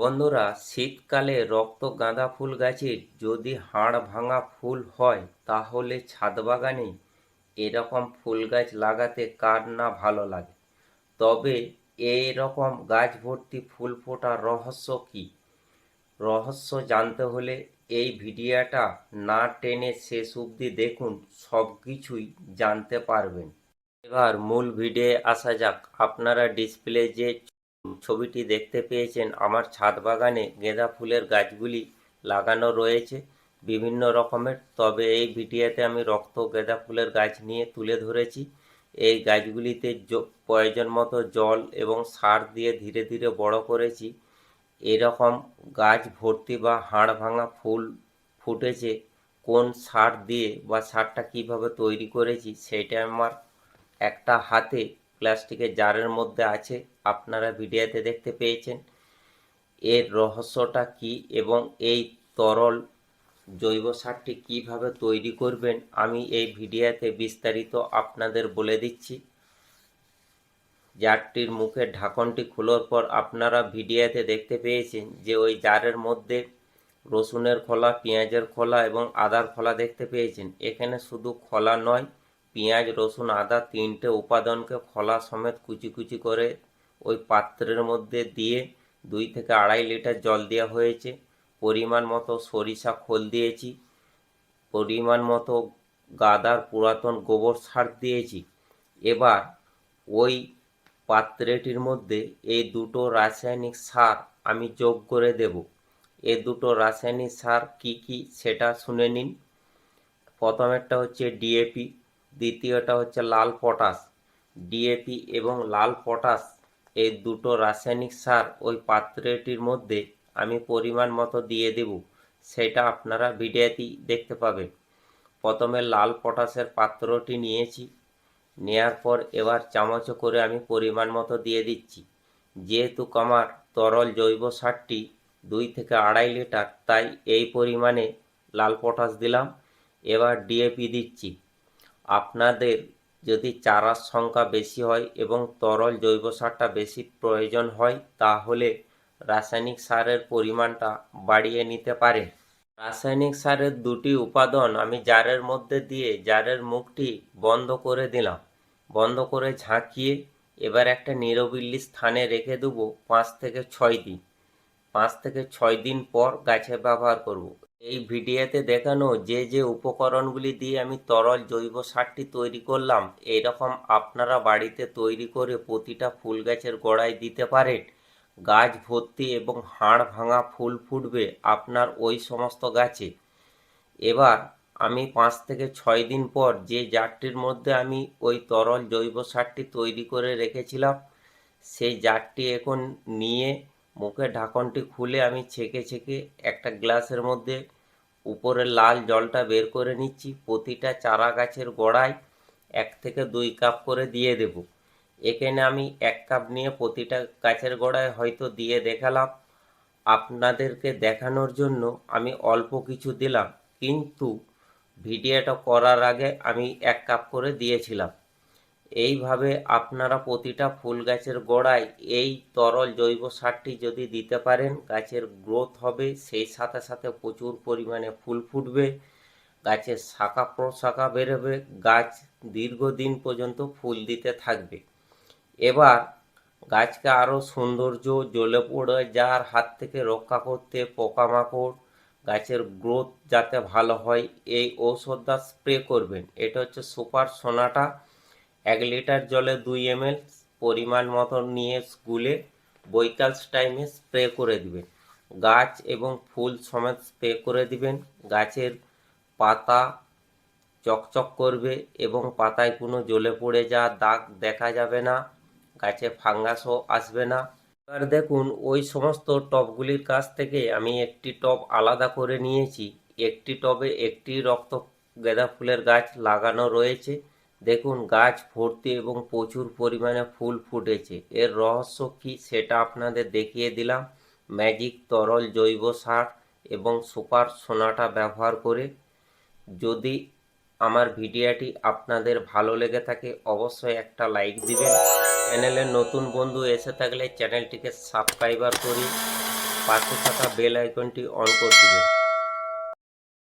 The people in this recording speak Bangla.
বন্ধুরা, শীতকালে রক্ত গাঁদা ফুল গাছের যদি হাড় ভাঙা ফুল হয়, তাহলে ছাদ বাগানে এরকম ফুল গাছ লাগাতে কার না ভালো লাগে? তবে এই রকম গাছ ভর্তি ফুল ফোটার রহস্য কী? রহস্য জানতে হলে এই ভিডিওটা না টেনে শেষ অবধি দেখুন, সব কিছুই জানতে পারবেন। এবার মূল ভিডিওয়ে আসা যাক। আপনারা ডিসপ্লে যে ছবিটি দেখতে পেয়েছেন আমার ছাদ বাগানে গেঁদা ফুলের গাছগুলি লাগানো রয়েছে। বিভিন্ন রকমের। তবে এই ভিডিওতে আমি রক্ত গেঁদা ফুলের গাছ নিয়ে তুলে ধরেছি। এই গাছগুলিতে প্রয়োজন মতো জল এবং সার দিয়ে ধীরে ধীরে বড় করেছি। এরকম গাছ ভর্তি বা হাড় ভাঙা ফুল ফুটেছে, কোন সার দিয়ে বা সারটা কীভাবে তৈরি করেছি, সেটা আমার একটা হাতে প্লাস্টিকের জারের মধ্যে আছে। আপনারা ভিডিওতে দেখতে পেয়েছেন। এর রহস্যটা কি এবং এই তরল জৈব সারটি কীভাবে তৈরি করবেন, আমি এই ভিডিওতে বিস্তারিত আপনাদের বলে দিচ্ছি। জারটির মুখের ঢাকনটি খোলার পর আপনারা ভিডিওতে দেখতে পেয়েছেন যে ওই জারের মধ্যে রসুনের খোলা, পেঁয়াজের খোলা এবং আদার খোলা দেখতে পেয়েছেন। এখানে শুধু খোলা নয় পেঁয়াজ, রসুন, আদা তিনটে উপাদানকে খোলা সমেত কুচি কুচি করে ওই পাত্রের মধ্যে দিয়ে দুই থেকে আড়াই লিটার জল দেওয়া হয়েছে। পরিমাণ মতো সরিষা খোল দিয়েছি। পরিমাণ মতো গাদার পুরাতন গোবর সার দিয়েছি। এবার ওই পাত্রটির মধ্যে এই দুটো রাসায়নিক সার আমি যোগ করে দেব। এ দুটো রাসায়নিক সার কি কি সেটা শুনে নিন। প্রথমেরটা হচ্ছে ডিএপি দ্বিতীয়টা হচ্ছে লাল পটাশ। ডিএপি এবং লাল পটাশ এই দুটো রাসায়নিক সার ওই পাত্রটির মধ্যে আমি পরিমাণ মতো দিয়ে দেব, সেটা আপনারা ভিডিওতেই দেখতে পাবেন। প্রথমে লাল পটাশের পাত্রটি নিয়েছি, নেয়ার পর এবার চামচে করে আমি পরিমাণ মতো দিয়ে দিচ্ছি। যেহেতু আমার তরল জৈব সারটি দুই থেকে আড়াই লিটার, তাই এই পরিমাণে লাল পটাশ দিলাম। এবার ডিএপি দিচ্ছি। আপনাদের যদি চারার সংখ্যা বেশি হয় এবং তরল জৈব সারটা বেশি প্রয়োজন হয়, তাহলে রাসায়নিক সারের পরিমাণটা বাড়িয়ে নিতে পারে। রাসায়নিক সারের দুটি উপাদান আমি জারের মধ্যে দিয়ে জারের মুখটি বন্ধ করে দিলাম। বন্ধ করে ঝাঁকিয়ে এবার একটা নিরবিল্লি স্থানে রেখে দেবো পাঁচ থেকে ছয় দিন। পাঁচ থেকে ছয় দিন পর গাছে ব্যবহার করব। এই ভিডিওতে দেখানো যে যে উপকরণগুলি দিয়ে আমি তরল জৈব সারটি তৈরি করলাম, এইরকম আপনারা বাড়িতে তৈরি করে প্রতিটা ফুল গাছের গোড়ায় দিতে পারেন গাছ ভর্তি এবং হাড় ভাঙা ফুল ফুটবে আপনার ওই সমস্ত গাছে এবার আমি পাঁচ থেকে ছয় দিন পর যে জারটির মধ্যে আমি ওই তরল জৈব সারটি তৈরি করে রেখেছিলাম, সেই জারটি এখন নিয়ে মুখের ঢাকনটি খুলে আমি ছেঁকে ছেঁকে একটা গ্লাসের মধ্যে উপরের লাল জলটা বের করে নিচ্ছি। প্রতিটা চারা গাছের গোড়ায় এক থেকে দুই কাপ করে দিয়ে দেব। এখানে আমি এক কাপ নিয়ে প্রতিটা গাছের গোড়ায় হয়তো দিয়ে দেখালাম। আপনাদেরকে দেখানোর জন্য আমি অল্প কিছু দিলাম। কিন্তু ভিডিওটা করার আগে আমি এক কাপ করে দিয়েছিলাম। এইভাবে আপনারা প্রতিটা ফুল গাছের গোড়ায় এই তরল জৈব সারটি যদি দিতে পারেন, গাছের গ্রোথ হবে, সেই সাথে সাথে প্রচুর পরিমাণে ফুল ফুটবে, গাছের শাখা প্রশাখা বেরোবে, গাছ দীর্ঘদিন পর্যন্ত ফুল দিতে থাকবে। এবার গাছকে আরও সৌন্দর্য, জ্বলে পড়ে যার হাত থেকে রক্ষা করতে পোকামাকড়, গাছের গ্রোথ যাতে ভালো হয়, এই ঔষধটা স্প্রে করবেন। এটা হচ্ছে সুপার সোনাটা। এক লিটার জলে দুই এম এল পরিমাণ মতো নিয়ে গুলে বৈকাল টাইমে স্প্রে করে দিবেন। গাছ এবং ফুল সমেত স্প্রে করে দিবেন। গাছের পাতা চকচক করবে এবং পাতায় কোনো জ্বলে পড়ে যাওয়া দাগ দেখা যাবে না, গাছে ফাঙ্গাসও আসবে না। এবার দেখুন, ওই সমস্ত টবগুলির কাছ থেকে আমি একটি টব আলাদা করে নিয়েছি। একটি টবে একটি রক্ত গাঁদা ফুলের গাছ লাগানো রয়েছে। দেখুন, গাছ ভর্তি এবং প্রচুর পরিমাণে ফুল ফুটেছে। এর রহস্য কী সেটা আপনাদের দেখিয়ে দিলাম। ম্যাজিক তরল জৈব সার এবং সুপার সোনাটা ব্যবহার করে। যদি আমার ভিডিওটি আপনাদের ভালো লেগে থাকে, অবশ্যই একটা লাইক দিবেন। চ্যানেলের নতুন বন্ধু এসে থাকলে চ্যানেলটিকে সাবস্ক্রাইবার করি পাশে থাকা বেল আইকনটি অন করে দিবেন।